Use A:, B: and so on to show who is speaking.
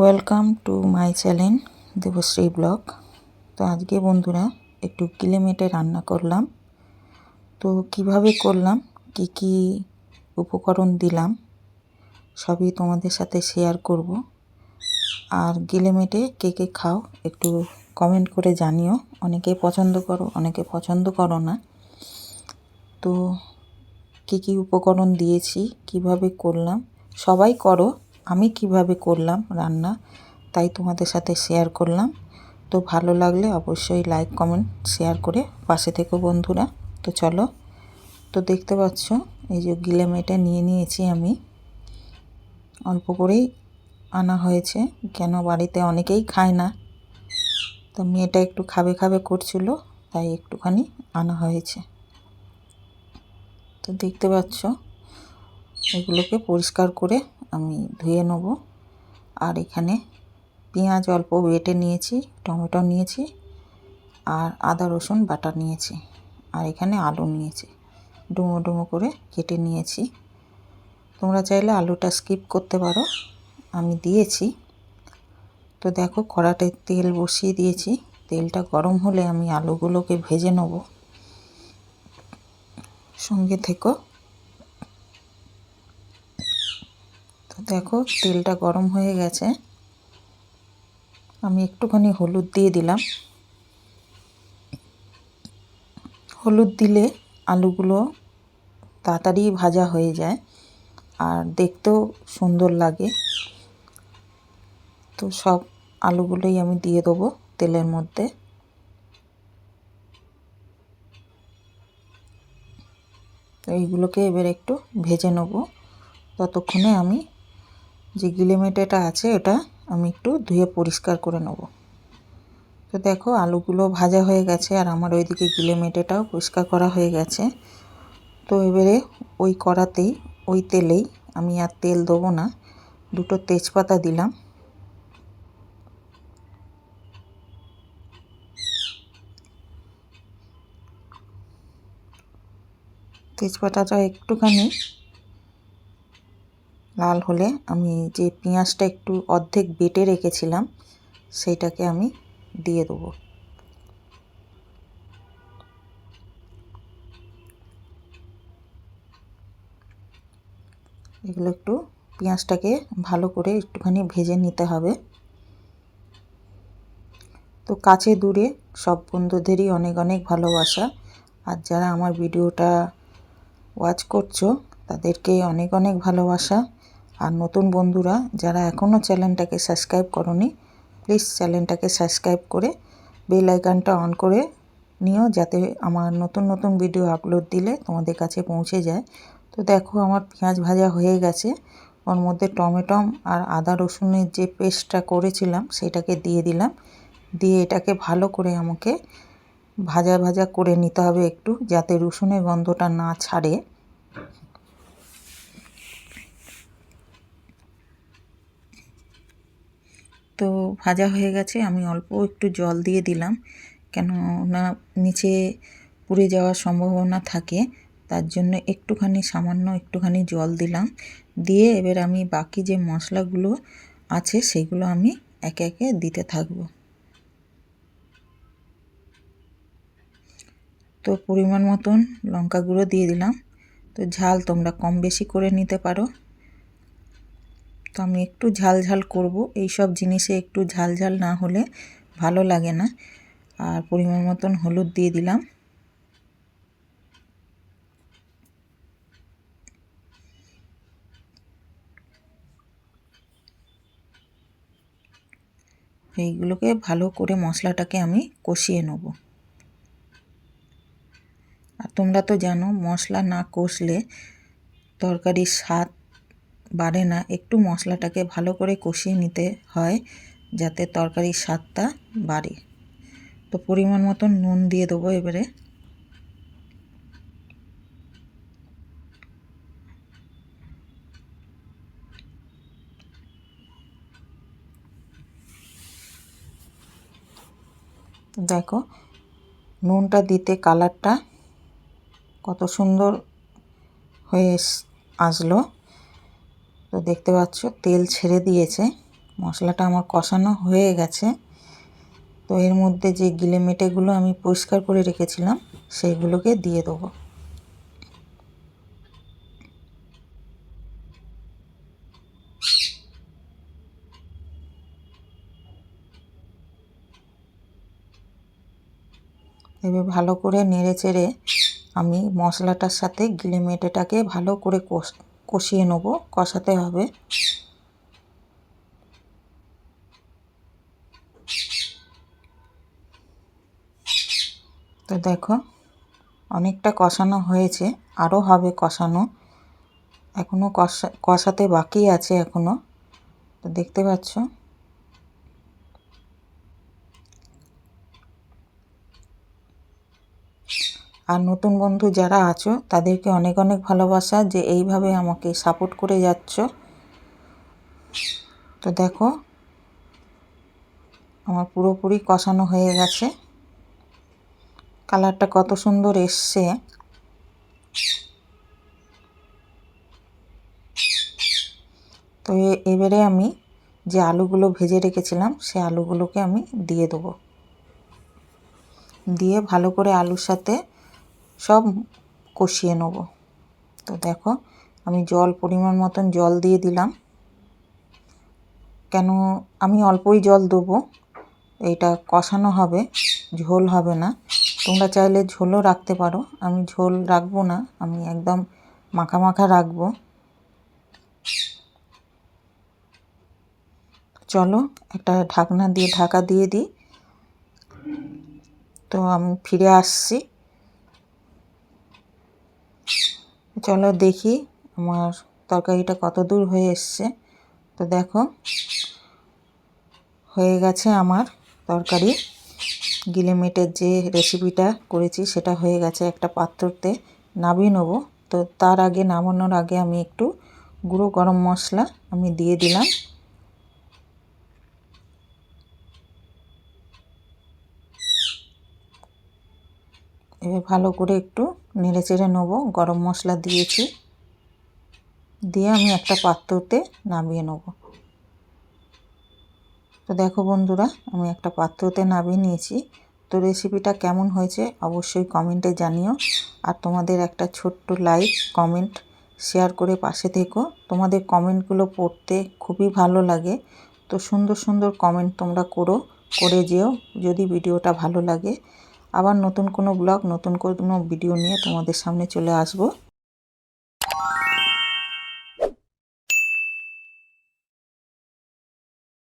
A: Welcome to my channel Debashree blog. তো আজকে বন্ধুরা একটু কিলেমেটে রান্না করলাম। তো কীভাবে করলাম, কি কি উপকরণ দিলাম, সবই তোমাদের সাথে শেয়ার করব। আর গিলেমেটে কে কে খাও একটু কমেন্ট করে জানিও। অনেকে পছন্দ করো, অনেকে পছন্দ করো না। তো কি কি উপকরণ দিয়েছি, কীভাবে করলাম, সবাই করো। আমি কীভাবে করলাম রান্না, তাই তোমাদের সাথে শেয়ার করলাম। তো ভালো লাগলে অবশ্যই লাইক কমেন্ট শেয়ার করে পাশে থেকো বন্ধুরা। তো চলো, তো দেখতে পাচ্ছ, এই যে গিলে মেটে নিয়ে নিয়েছি আমি। অল্প করেই আনা হয়েছে, কেন বাড়িতে অনেকেই খায় না। তো মেয়েটা একটু খাবে খাবে করছিল, তাই একটুখানি আনা হয়েছে। তো দেখতে পাচ্ছ, এগুলোকে পরিষ্কার করে আমি ধুয়ে নেব। আর এখানে পেঁয়াজ অল্প বেটে নিয়েছি, টমেটো নিয়েছি, আর আদা, রসুন, বাটা নিয়েছি, আর এখানে আলু নিয়েছি। ডুমো ডুমো করে কেটে নিয়েছি। তোমরা চাইলে আলুটা স্কিপ করতে পারো। আমি দিয়েছি। তো দেখো কড়াতে তেল বসিয়ে দিয়েছি। তেলটা গরম হলে আমি আলুগুলোকে ভেজে নেব। সঙ্গে থেকো। দেখো, তেলটা গরম হয়ে গেছে। আমি একটুখানি হলুদ দিয়ে দিলাম। হলুদ দিলে আলুগুলো তাড়াতাড়ি ভাজা হয়ে যায় আর দেখতেও সুন্দর লাগে। তো সব আলুগুলোই আমি দিয়ে দেবো তেলের মধ্যে। তো এইগুলোকে এবার একটু ভেজে নেব। ততক্ষণে আমি যে গিলেমেটেটা আছে, এটা আমি একটু ধুয়ে পরিষ্কার করে নেব। তো দেখো, আলুগুলো ভাজা হয়ে গেছে, আর আমার ওইদিকে গিলেমেটেটাও পরিষ্কার করা হয়ে গেছে। তো এবারে ওই কড়াতেই, ওই তেলেই আমি আর তেল দেবো না, দুটো তেজপাতা দিলাম। তেজপাতাটা একটুখানি লাল হলে আমি যে পেঁয়াজটা একটু অর্ধেক বেটে রেখেছিলাম, সেইটাকে আমি দিয়ে দেবো। এগুলো একটু পেঁয়াজটাকে ভালো করে একটুখানি ভেজে নিতে হবে। তো কাছে দূরে সব বন্ধুদেরই অনেক অনেক ভালোবাসা। আর যারা আমার ভিডিওটা ওয়াচ করছ তাদেরকে অনেক অনেক ভালোবাসা। আর নতুন বন্ধুরা, যারা এখনও চ্যানেলটাকে সাবস্ক্রাইব করনি, প্লিজ চ্যানেলটাকে সাবস্ক্রাইব করে বেল আইকনটা অন করে নিও, যাতে আমার নতুন নতুন ভিডিও আপলোড দিলে তোমাদের কাছে পৌঁছে যায়। তো দেখো, আমার পেঁয়াজ ভাজা হয়ে গেছে। ওর মধ্যে টমেটম আর আদা রসুনের যে পেস্টটা করেছিলাম, সেটাকে দিয়ে দিলাম। দিয়ে এটাকে ভালো করে আমাকে ভাজা ভাজা করে নিতে হবে একটু, যাতে রসুনের গন্ধটা না ছাড়ে। তো ভাজা হয়ে গেছে, আমি অল্প একটু জল দিয়ে দিলাম। কেন না, নিচে পুড়ে যাওয়ার সম্ভাবনা থাকে, তার জন্য একটুখানি সামান্য একটুখানি জল দিলাম। দিয়ে এবার আমি বাকি যে মশলাগুলো আছে, সেগুলো আমি একে একে দিতে থাকব। তো পরিমাণ মতন লঙ্কা গুঁড়ো দিয়ে দিলাম। তো ঝাল তোমরা কম বেশি করে নিতে পারো। তো আমি একটু ঝাল ঝাল করব। এই সব জিনিসে একটু ঝাল ঝাল না হলে ভালো লাগে না। আর পরিমাণ মতন হলুদ দিয়ে দিলাম। এইগুলোকে ভালো করে মশলাটাকে আমি কষিয়ে নেব। আর তোমরা তো জানো, মশলা না কষলে তরকারির স্বাদ বাড়ে না। একটু মশলাটাকে ভালো করে কষিয়ে নিতে হয় যাতে তরকারির স্বাদটা বাড়ে। তো পরিমাণ মতন নুন দিয়ে দেবো এবারে। দেখো, নুনটা দিতে কালারটা কত সুন্দর হয়ে আসলো। তো দেখতে পাচ্ছ, তেল ছেড়ে দিয়েছে। মশলাটা আমার কষানো হয়ে গেছে। তো এর মধ্যে যে গিলে মেটেগুলো আমি পরিষ্কার করে রেখেছিলাম সেইগুলোকে দিয়ে দেবো। এবার ভালো করে নেড়ে চেড়ে আমি মশলাটার সাথে গিলে মেটেটাকে ভালো করে কষিয়ে নেব, কষাতে হবে। তো দেখো, অনেকটা কষানো হয়েছে আরও হবে কষানো। এখনও কষা, কষাতে বাকি আছে এখনও তো দেখতে পাচ্ছ? আর নতুন বন্ধু যারা আছো, তাদেরকে অনেক অনেক ভালোবাসা যে এইভাবে আমাকে সাপোর্ট করে যাচ্ছ। তো দেখো, আমার পুরোপুরি কষানো হয়ে গেছে। কালারটা কত সুন্দর এসছে। তো এবারে আমি যে আলুগুলো ভেজে রেখেছিলাম, সে আলুগুলোকে আমি দিয়ে দেবো। দিয়ে ভালো করে আলুর সাথে সব কষিয়ে নেব। তো দেখো, আমি জল পরিমাণ মতন জল দিয়ে দিলাম। কেন, আমি অল্পই জল দেবো, এইটা কষানো হবে, ঝোল হবে না। তোমরা চাইলে ঝোলও রাখতে পারো। আমি ঝোল রাখব না, আমি একদম মাখা মাখা রাখব। চলো, একটা ঢাকনা দিয়ে, ঢাকা দিয়ে দিই। তো আমি ফিরে আসছি। চলো দেখি আমার তরকারিটা কত দূর হয়ে এসছে। তো দেখো, হয়ে গেছে আমার তরকারি। গিলেমেটের যে রেসিপিটা করেছি সেটা হয়ে গেছে একটা পাত্রতে। নামিয়ে নেব। তো তার আগে নামানোর আগে আমি একটু গুঁড়ো গরম মশলা আমি দিয়ে দিলাম। এবার ভালো করে একটু নেড়ে চেড়ে নেব। গরম মশলা দিয়েছি। দিয়ে আমি একটা পাত্রতে নামিয়ে নেব। তো দেখো বন্ধুরা, আমি একটা পাত্রতে নামিয়ে নিয়েছি। তো রেসিপিটা কেমন হয়েছে অবশ্যই কমেন্টে জানিও। আর তোমাদের একটা ছোট্ট লাইক কমেন্ট শেয়ার করে পাশে থেকো। তোমাদের কমেন্টগুলো পড়তে খুবই ভালো লাগে। তো সুন্দর সুন্দর কমেন্ট তোমরা করো, করে যেও। যদি ভিডিওটা ভালো লাগে আবার নতুন কোনো ব্লগ নতুন কোনো ভিডিও নিয়ে তোমাদের সামনে চলে আসব।